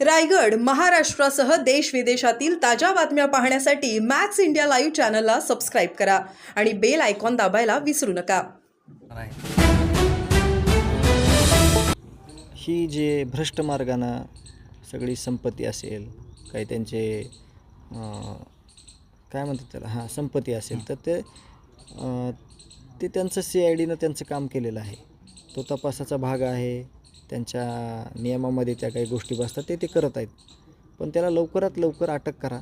रायगड महाराष्ट्रासह देश विदेशातील ताज्या बातम्या पाहण्यासाठी मॅक्स इंडिया लाईव्ह चॅनलला सबस्क्राईब करा आणि बेल आयकॉन दाबायला विसरू नका. ही जे भ्रष्ट मार्गानं सगळी संपत्ती असेल काही त्यांचे काय म्हणतात त्याला? हां संपत्ती असेल तर ते ते त्यांचं सी आय डीनं त्यांचं काम केलेलं आहे. तो तपासाचा भाग आहे. त्यांच्या नियमामध्ये त्या काही गोष्टी बसतात ते ते करत आहेत. पण त्याला लवकरात लवकर अटक करा.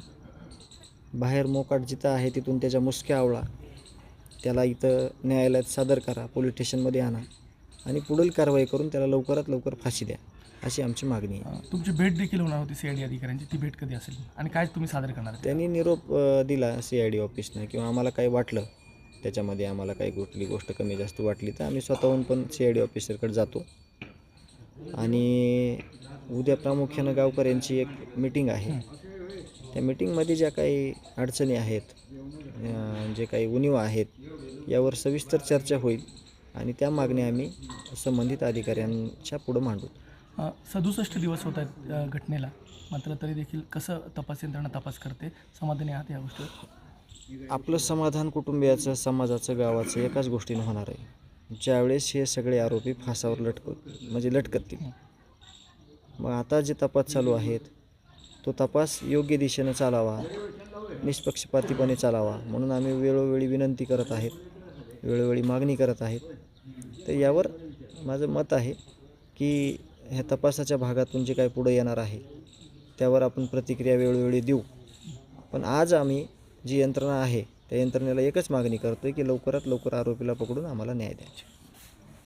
बाहेर मोकाट जिथं आहे तिथून त्याच्या मुसक्या आवळा. त्याला इथं न्यायालयात सादर करा पोलीस स्टेशनमध्ये आणा. आणि पुढील कारवाई करून त्याला लवकरात लवकर फाशी द्या अशी आमची मागणी आहे. तुमची भेट देखील होणार होती सी आय डी अधिकाऱ्यांची ती भेट कधी असेल? आणि काय तुम्ही सादर करणार? त्यांनी निरोप दिला सी आय डी ऑफिसनं किंवा आम्हाला काही वाटलं त्याच्यामध्ये आम्हाला काही कुठली गोष्ट कमी जास्त वाटली तर आम्ही स्वतःहून पण सी आय डी ऑफिसरकडे जातो. आणि उद्या प्रामुख्यानं गावकऱ्यांची एक मीटिंग आहे. त्या मीटिंगमध्ये ज्या काही अडचणी आहेत जे काही उणीव आहेत यावर सविस्तर चर्चा होईल आणि त्या मागण्या आम्ही संबंधित अधिकाऱ्यांच्या पुढं मांडू. सदुसष्ट दिवस होत आहेत घटनेला. मात्र तरी देखील कसं तपास यंत्रणा तपास करते समाधानी आहात या गोष्टीवर? आपलं समाधान कुटुंबियाचं समाजाचं गावाचं एकाच गोष्टीनं होणार आहे. ज्यावेळेस हे सगळे आरोपी फासावर लटकत म्हणजे लटकतील. मग आता जे तपास चालू आहेत तो तपास योग्य दिशेनं चालावा निष्पक्षपातीपणे चालावा म्हणून आम्ही वेळोवेळी विनंती करत आहेत वेळोवेळी मागणी करत आहेत. तर यावर माझं मत आहे की ह्या तपासाच्या भागातून जे काही पुढं येणार आहे त्यावर आपण प्रतिक्रिया वेळोवेळी देऊ. पण आज आम्ही जी यंत्रणा आहे त्या यंत्रणेला एकच मागणी करतो आहे की लवकरात लवकर आरोपीला पकडून आम्हाला न्याय द्यायचा.